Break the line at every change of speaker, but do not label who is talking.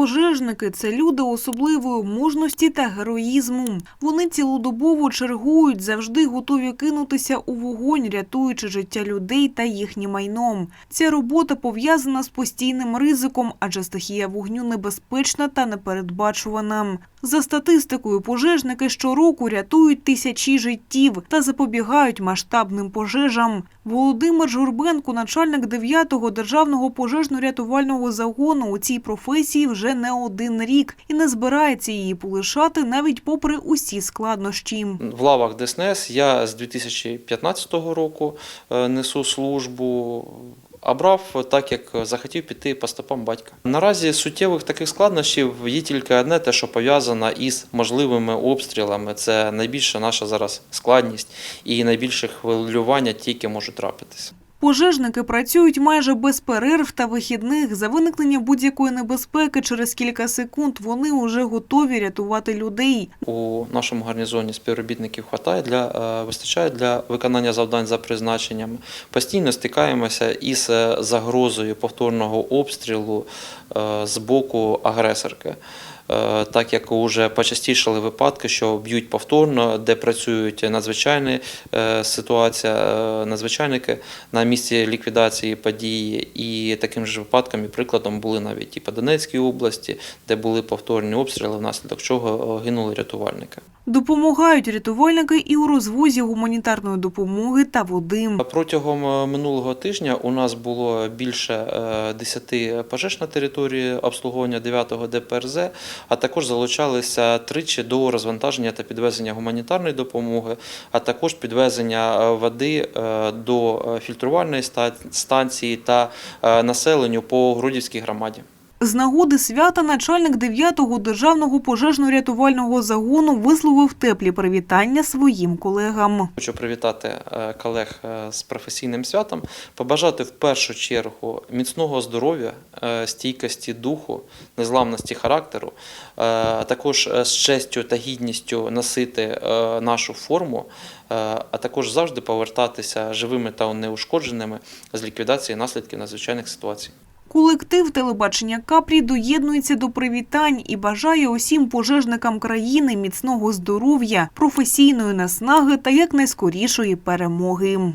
Пожежники це люди особливої мужності та героїзму. Вони цілодобово чергують, завжди готові кинутися у вогонь, рятуючи життя людей та їхнє майном. Ця робота пов'язана з постійним ризиком, адже стихія вогню небезпечна та непередбачувана. За статистикою, пожежники щороку рятують тисячі життів та запобігають масштабним пожежам. Володимир Журбенко, начальник 9-го державного пожежно-рятувального загону у цій професії вже не один рік і не збирається її полишати навіть попри усі складнощі.
В лавах ДСНС я з 2015 року е, несу службу. А брав так, як захотів піти по стопам батька. Наразі суттєвих таких складнощів є тільки одне, те, що пов'язано із можливими обстрілами. Це найбільша наша зараз складність і найбільше хвилювання тільки можуть трапитися.
Пожежники працюють майже без перерв та вихідних. За виникнення будь-якої небезпеки через кілька секунд вони уже готові рятувати людей.
У нашому гарнізоні співробітників хватає для е, вистачає для виконання завдань за призначеннями. Постійно стикаємося із е, загрозою повторного обстрілу е, з боку агресорки. Так як вже почастішали випадки, що б'ють повторно, де працюють надзвичайні ситуація, надзвичайники на місці ліквідації події, і таким же випадком і прикладом були навіть і по Донецькій області, де були повторні обстріли, внаслідок чого е, гинули рятувальники.
Допомагають рятувальники і у розвозі гуманітарної допомоги та води.
Протягом е, минулого тижня у нас було більше е, 10 пожеж на території обслуговування 9-го ДПРЗ, а також залучалися тричі до розвантаження та підвезення гуманітарної допомоги, а також підвезення е, води е, до е, фільтрувальної станції та е, населенню по Грудівській громаді.
З нагоди свята начальник 9-го державного пожежно-рятувального загону висловив теплі привітання своїм колегам.
Хочу привітати е, колег е, з професійним святом, побажати в першу чергу міцного здоров'я, е, стійкості духу, незламності характеру, а також з честю та гідністю носити нашу форму, а також завжди повертатися живими та неушкодженими з ліквідації наслідків надзвичайних ситуацій.
Колектив телебачення Капрі доєднується до привітань і бажає усім пожежникам країни міцного здоров'я, професійної наснаги та якнайскорішої перемоги.